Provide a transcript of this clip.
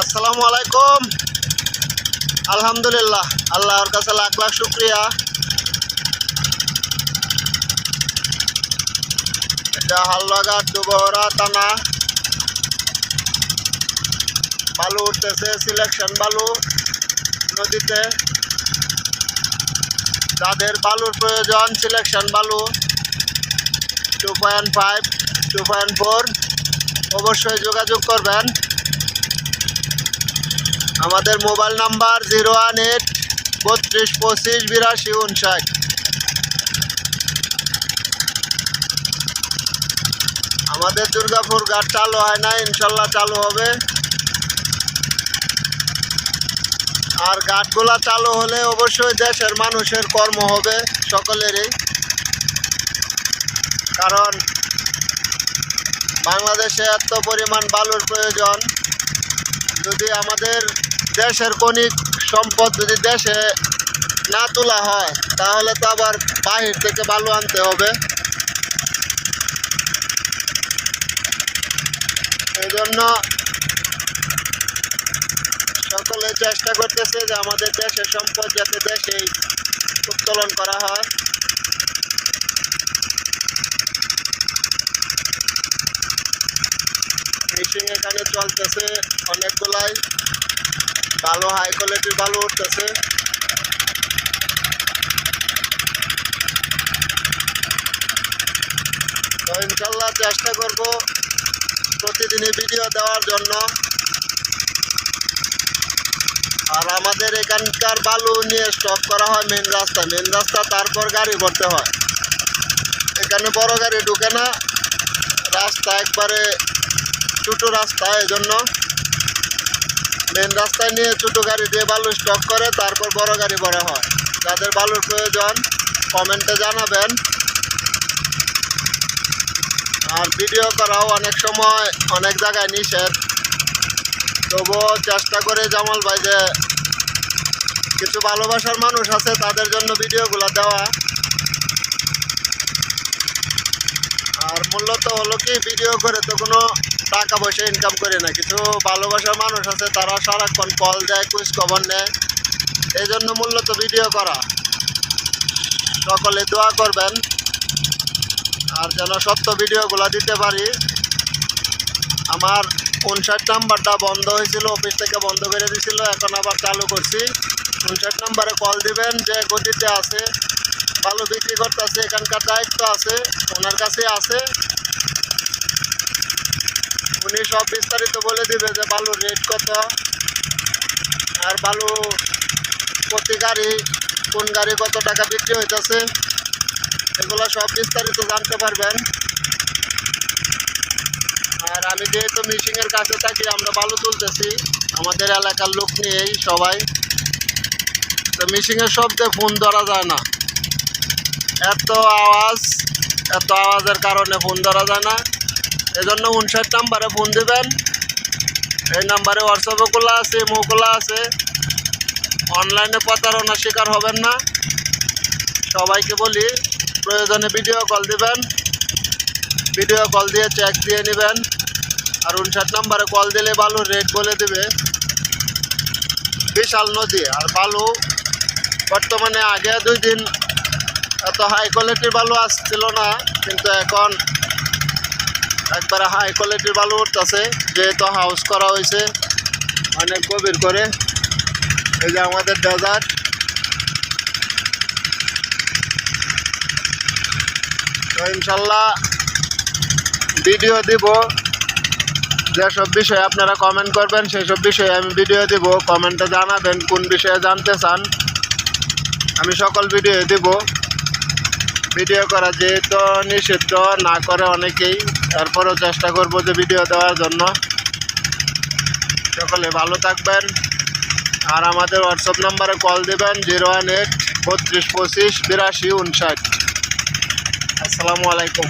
আসসালামু আলাইকুম। আলহামদুলিল্লাহ, আল্লাহর কাছে লাখ লাখ শুক্রিয়া। এটা হালুয়াঘাট দুবহরা টানা বালু উঠতেছে সিলেকশন বালু নদীতে। যাদের বালুর প্রয়োজন সিলেকশন বালু। Two point five two point four অবশ্যই যোগাযোগ করবেন। আমাদের mobile number zero one eight বত্রিশ পঁচিশ বিরাশি উনষাট আমাদের দুর্গাপুর ঘাট চালু হয় না, ইনশাল্লাহ চালু হবে। আর ঘাটগুলা চালু হলে অবশ্যই দেশের মানুষের কর্ম হবে, সকলেরই। কারণ বাংলাদেশে এত পরিমাণ বালুর প্রয়োজন। যদি আমাদের দেশের কণিক সম্পদ যদি দেশে না তোলা হয়, তাহলে তো আবার বাহির থেকে বালু আনতে হবে। এই জন্য সকলে চেষ্টা করতেছে যে আমাদের দেশের সম্পদ যাতে দেশেই উত্তোলন করা হয়। মেশিন এখানে চলতেছে অনেকগুলাই ভালো হাই কোয়ালিটির ভালো উঠতেছে। তো ইনশাল্লাহ চেষ্টা করব প্রতিদিনই ভিডিও দেওয়ার জন্য। আর আমাদের এখানকার বালু নিয়ে স্টক করা হয় মেন রাস্তা। মেন রাস্তা তারপর গাড়ি ভরতে হয়। এখানে বড় গাড়ি ঢুকে না। রাস্তা একবারে ছোটো রাস্তা, এজন্য মেন রাস্তায় নিয়ে ছোটো গাড়ি দিয়ে বালু স্টক করে, তারপর বড় গাড়ি ভরা হয়। যাদের বালুর প্রয়োজন, কমেন্টে জানাবেন। আর ভিডিও করাও অনেক সময় অনেক জায়গায় নিষেধ। তবুও চেষ্টা করে জামাল ভাই যে কিছু ভালোবাসার মানুষ আছে, তাদের জন্য ভিডিওগুলো দেওয়া। আর মূলত হলো কি ভিডিও করে তো কোনো টাকা পয়সা ইনকাম করে না। কিছু ভালোবাসার মানুষ আছে, তারা সারাক্ষণ কল দেয় কুইজ খবর নেয়। এই জন্য মূলত ভিডিও করা। সকলে দোয়া করবেন। আর যেন সত্য ভিডিওগুলো দিতে পারি। আমার উনষাট নাম্বারটা বন্ধ হয়েছিল অফিস থেকে বন্ধ করে দিছিল, এখন আবার চালু করছি। উনষাট নাম্বারে কল দিবেন, যে গতিতে আছে। ভালো বিক্রি করতেছে, এখানকার দায়িত্ব আছে, ওনার কাছে আছে। উনি সব বিস্তারিত বলে দিবে যে বালুর রেট কত, আর বালু প্রতি গাড়ি কোন গাড়ি কত টাকা বিক্রি হইতেছে, এগুলো সব বিস্তারিত জানতে পারবেন। আর আমি যেহেতু মিশিংয়ের কাছে থাকি, আমরা বালু তুলতেছি, আমাদের এলাকার লোক নিয়েই সবাই। তো মিশিংয়ের শব্দে ফোন ধরা যায় না। এত আওয়াজ, এত আওয়াজের কারণে ফোন ধরা যায় না। এজন্য উনষাট নাম্বারে ফোন দেবেন। এই নাম্বারে হোয়াটসঅ্যাপে খোলা আছে ইমো খোলা আছে। অনলাইনে প্রতারণার শিকার হবেন না। সবাইকে বলি, প্রয়োজনে ভিডিও কল দিবেন। ভিডিও কল দিয়ে চেক দিয়ে নেবেন। আর উনষাট নাম্বারে কল দিলে বালুর রেট বলে দেবে। বিশাল নদী আর বালু বর্তমানে আগে দুই দিন এত হাই কোয়ালিটির বালু আসছিল না, কিন্তু এখন একবারে হাই কোয়ালিটির বালু উঠতেছে, যেহেতু হাউস করা হয়েছে, অনেক গভীর করে। এই যে আমাদের ডেজার্ট তো ইনশাল্লাহ ভিডিও দিব। যেসব বিষয়ে আপনারা কমেন্ট করবেন সেই সব বিষয়ে আমি ভিডিও দিব। কমেন্টে জানাবেন কোন বিষয়ে জানতে চান। আমি সকল ভিডিও দিব। ভিডিও করা যেহেতু নিষিদ্ধ, না করে অনেকেই। তারপরেও চেষ্টা করব যে ভিডিও দেওয়ার জন্য। সকলে ভালো থাকবেন। আর আমাদের হোয়াটসঅ্যাপ নাম্বারে কল দেবেন, জিরো ওয়ান এইট, বত্রিশ পঁচিশ, বিরাশি, উনষাট। আসসালামু আলাইকুম।